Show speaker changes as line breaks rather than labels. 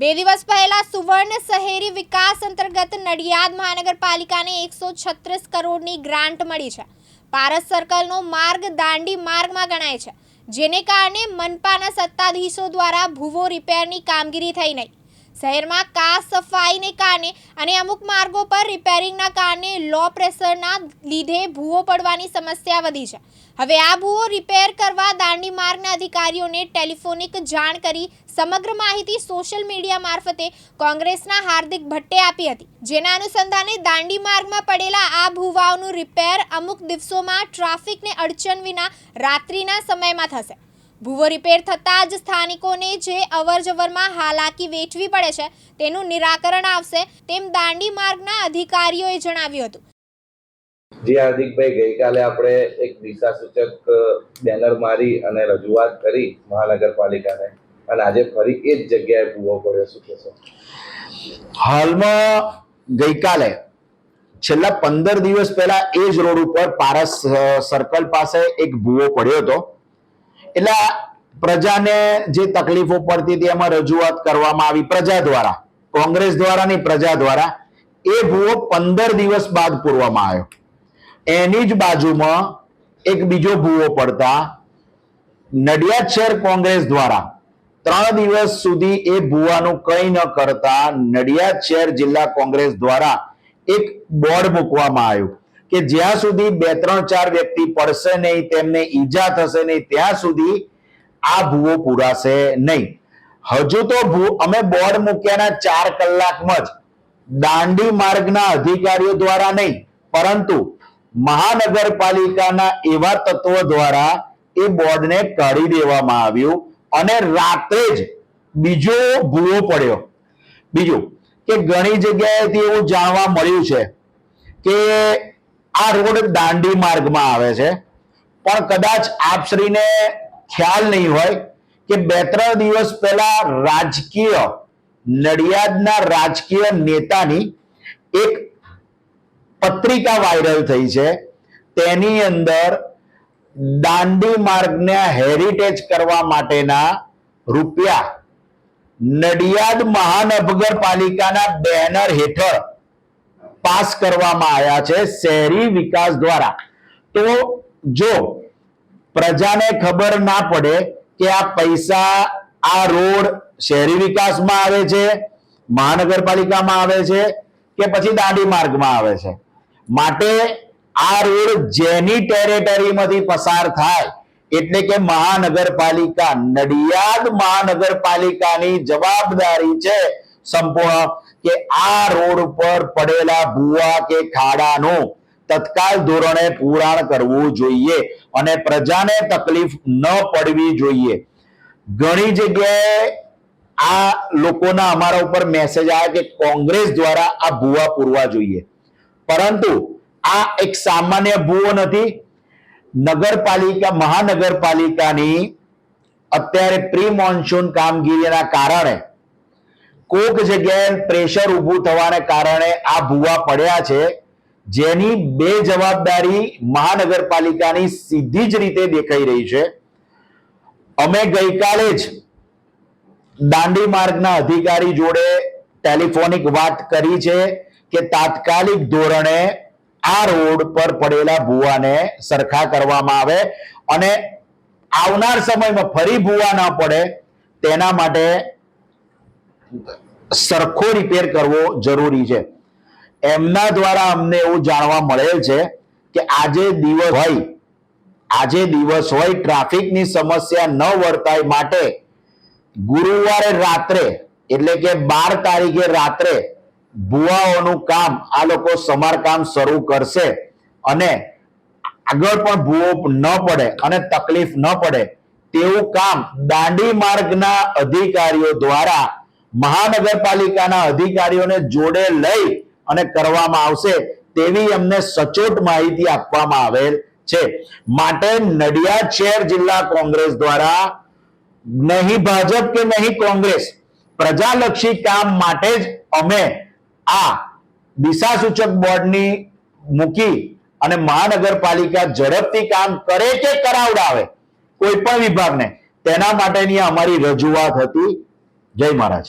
બે દિવસ પહેલા સુવર્ણ શહેરી વિકાસ અંતર્ગત નડિયાદ મહાનગરપાલિકાને એકસો છત્રીસ કરોડની ગ્રાન્ટ મળી છે. પારસ સર્કલનો માર્ગ દાંડી માર્ગમાં ગણાય છે, જેને કારણે મનપાના સત્તાધીશો દ્વારા ભૂવો રિપેરની કામગીરી થઈ નહીં. શહેરમાં કાર સફાઈને કારણે અને અમુક માર્ગો પર રિપેરિંગના કારણે લો પ્રેશરના લીધે ભૂવો પડવાની સમસ્યા વધી છે. હવે આ ભૂવો રિપેર કરવા દાંડી માર્ગના અધિકારીઓને ટેલિફોનિક જાણ કરી સમગ્ર માહિતી સોશિયલ મીડિયા મારફતે કોંગ્રેસના હાર્દિક ભટ્ટે આપી હતી. જેના અનુસંધાને દાંડી માર્ગમાં પડેલા આ ભૂવાઓનું રિપેર અમુક દિવસોમાં ટ્રાફિકને અડચણ વિના રાત્રિના સમયમાં થશે. ભૂવો રિપેર થતાં જ સ્થાનિકોને જે અવરજવરમાં હાલાકી વેઠવી પડે છે તેનું નિરાકરણ આવશે તેમ દાંડી માર્ગના અધિકારીઓએ જણાવ્યું હતું.
જી હાર્દિકભાઈ ગઈકાલે આપણે એક દિશા સૂચક બેનર મારી અને રજૂઆત કરી મહાનગરપાલિકાને. અને આજે ફરી એ જ જગ્યાએ ભૂવો પડ્યો શું કહેશો?
હાલમાં ગઈકાલે છેલ્લા પંદર દિવસ પહેલા એ જ રોડ ઉપર પારસ સર્કલ પાસે એક ભૂવો પડ્યો હતો. એટલે પ્રજાને જે તકલીફો પડતી હતી એમાં રજૂઆત કરવામાં આવી પ્રજા દ્વારા, કોંગ્રેસ દ્વારા નહીં, પ્રજા દ્વારા, એ ભૂવો પંદર દિવસ બાદ પૂરવામાં આવ્યો. એની જ બાજુમાં એક બીજો ભૂવો પડતા, નડિયાદ શહેર કોંગ્રેસ દ્વારા, ત્રણ દિવસ સુધી એ ભૂવાનું કંઈ ન કરતા નડિયાદ શહેર જિલ્લા કોંગ્રેસ દ્વારા એક બોર્ડ મૂકવામાં આવ્યું. કે જ્યાં સુધી બે, ત્રણ, ચાર વ્યક્તિ પડશે નહીં, તેમને ઈજા થશે નહીં, ત્યાં સુધી આ ભૂવો પૂરાશે નહીં. હજુ તો ભૂ, અમે બોર્ડ મૂક્યાના ચાર કલાકમાં જ. દાંડી માર્ગના અધિકારીઓ દ્વારા નહીં, પરંતુ મહાનગરપાલિકાના એવા તત્વો દ્વારા એ બોર્ડને કાઢી દેવામાં આવ્યું અને રાત્રે જ બીજો ભૂવો પડ્યો. બીજું, કે ઘણી જગ્યાએથી એવું જાણવા મળ્યું છે કે આ રોડ દાંડી માર્ગમાં આવે છે. પણ કદાચ આપશ્રીને ખ્યાલ નહીં હોય કે બે ત્રણ દિવસ પહેલા રાજકીય, નડિયાદના રાજકીય નેતાની એક પત્રિકા વાયરલ થઈ છે. તેની અંદર દાંડી માર્ગને હેરિટેજ કરવા માટેના રૂપિયા નડિયાદ મહાનગરપાલિકાના બેનર હેઠળ પાસ કરવામાં આવ્યા છે શહેરી વિકાસ દ્વારા. તો જો પ્રજાને ખબર ના પડે કે આ પૈસા આ રોડ શહેરી વિકાસમાં આવે છે, મહાનગરપાલિકામાં આવે છે કે પછી દાંડી માર્ગમાં આવે છે. માટે આ રોડ જેની ટેરેટરીમાંથી પસાર થાય એટલે કે મહાનગરપાલિકા નડિયાદ મહાનગરપાલિકાની જવાબદારી છે સંપૂર્ણ કે આ રોડ ઉપર પડેલા ભૂવા કે ખાડાનું તત્કાલ ધોરણે પુરાણ કરવું જોઈએ અને પ્રજાને તકલીફ ન પડવી જોઈએ. ઘણી જગ્યાએ આ લોકોના અમારા ઉપર મેસેજ આવ્યા કે કોંગ્રેસ દ્વારા આ ભૂવા પૂરવા જોઈએ. પરંતુ આ એક સામાન્ય ભૂવો નથી. નગરપાલિકા, મહાનગરપાલિકાની અત્યારે પ્રી મોન્સૂન કામગીરીના કારણે કોક જગ્યાએ પ્રેશર ઊભું થવાને કારણે આ ભૂવા પડ્યા છે. જેની બે જવાબદારી મહાનગરપાલિકાની સીધી જ રીતે દેખાઈ રહી છે. અમે ગઈકાલે જ દાંડી માર્ગના અધિકારી જોડે ટેલિફોનિક વાત કરી છે કે તાત્કાલિક ધોરણે આ રોડ પર પડેલા ભૂવાને સરખા કરવામાં આવે અને આવનાર સમયમાં ફરી ભૂવા ના પડે તેના માટે સરખો રિપેર કરવો જરૂરી છે. એમના દ્વારા અમને એવું જાણવા મળેલ છે કે આજે દિવસ હોય, આજે દિવસ હોય, ટ્રાફિકની સમસ્યા ન વર્તાય માટે ગુરુવારે રાત્રે, એટલે કે બાર તારીખે રાત્રે ભુવાઓનું કામ આ લોકો સમારકામ શરૂ કરશે અને આગળ પણ ભૂવો ન પડે અને તકલીફ ન પડે તેવું કામ દાંડી માર્ગના અધિકારીઓ દ્વારા મહાનગરપાલિકાના અધિકારીઓને જોડે લઈ અને કરવામાં આવશે તેવી અમને સચોટ માહિતી આપવામાં આવેલ છે. માટે નડિયાદ શહેર જિલ્લા કોંગ્રેસ દ્વારા નહીં ભાજપ કે નહીં કોંગ્રેસ, પ્રજાલક્ષી કામ માટે જ અમે આ દિશા સૂચક બોર્ડની મૂકી અને મહાનગરપાલિકા ઝડપથી કામ કરે કે કરાવડાવે, કોઈ પણ વિભાગને, તેના માટેની અમારી રજૂઆત હતી. જય મહારાજ.